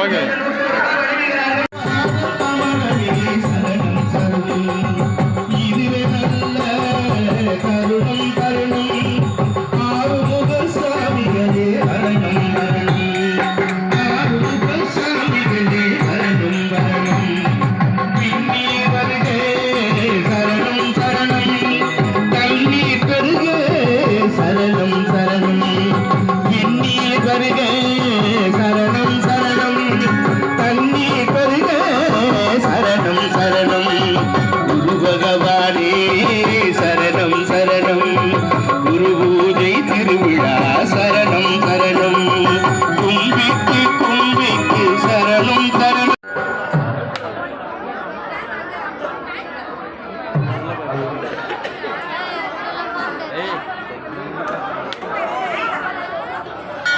湾人。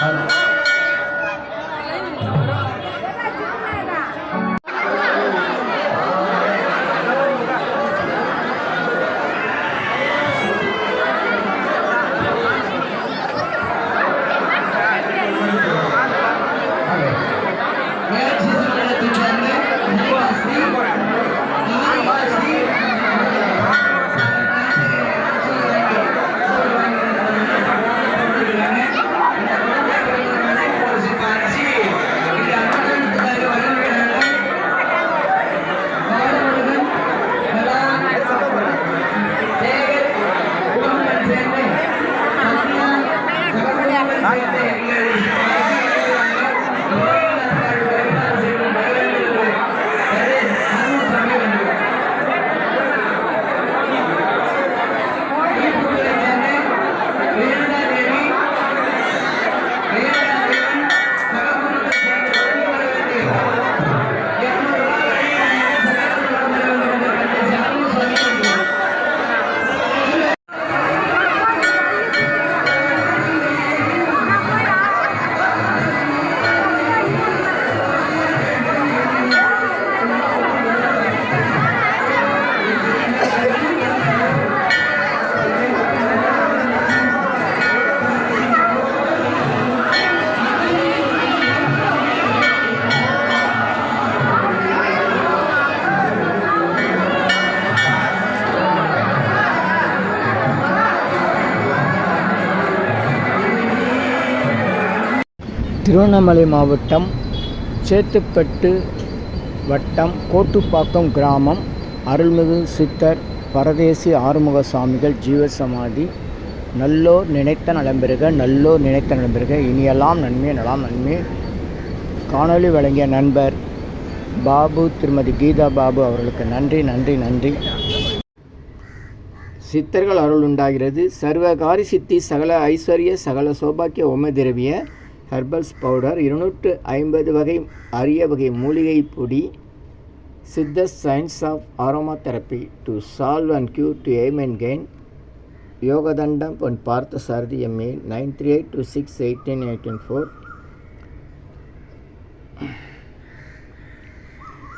Vai. Tiruvannamalai மாவட்டம் சேத்துப்பட்டு வட்டம் கோட்டுப்பாக்கம் கிராமம் அருள்மிகு சித்தர் பரதேசி ஆறுமுக சுவாமிகள் ஜீவசமாதி. நல்லோர் நினைத்த நலம்பெறுக நல்லோர் நினைத்த நலம்பெறுக இனியெல்லாம் நன்மை நலாம் நன்மை. காணொளி வழங்கிய நண்பர் பாபு திருமதி கீதா பாபு அவர்களுக்கு நன்றி நன்றி நன்றி. சித்தர்கள் அருள் உண்டாகிறது. சர்வகாரி சித்தி சகல ஐஸ்வர்ய சகல சௌபாக்கிய உமை திரவிய. ஹெர்பல்ஸ் பவுடர் இருநூற்று ஐம்பது வகை அரிய வகை மூலிகை பொடி Siddha science of aromatherapy to solve and cure to aim and gain Yogathandam Pon Partha Sarathi MA nine three eight two six eighteen eighteen four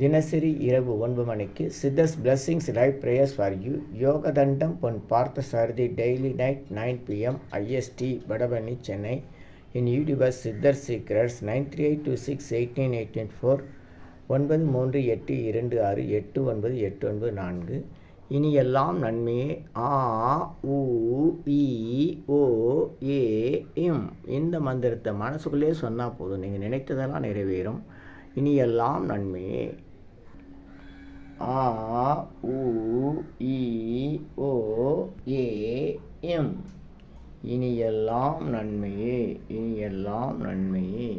தினசரி இரவு ஒன்பது மணிக்கு Siddhars blessings live prayers for you Yogathandam Pon Partha Sarathi daily night nine PM IST Vadapalani Chennai. In YouTubers Siddhar secrets nine three eight two six eighteen eighteen four ஒன்பது மூன்று எட்டு இரண்டு ஆறு எட்டு ஒன்பது எட்டு ஒன்பது நான்கு. இனி எல்லாம் நன்மையே. ஆ உ இ ஓ ஏ இந்த மந்திரத்தை மனசுக்குள்ளே சொன்னால் போதும். நீங்கள் நினைத்ததெல்லாம் நிறைவேறும். இனி எல்லாம் நன்மையே. ஆ உ இ ஓ ஏ எம். இனியெல்லாம் நன்மையே இனியெல்லாம் நன்மையே.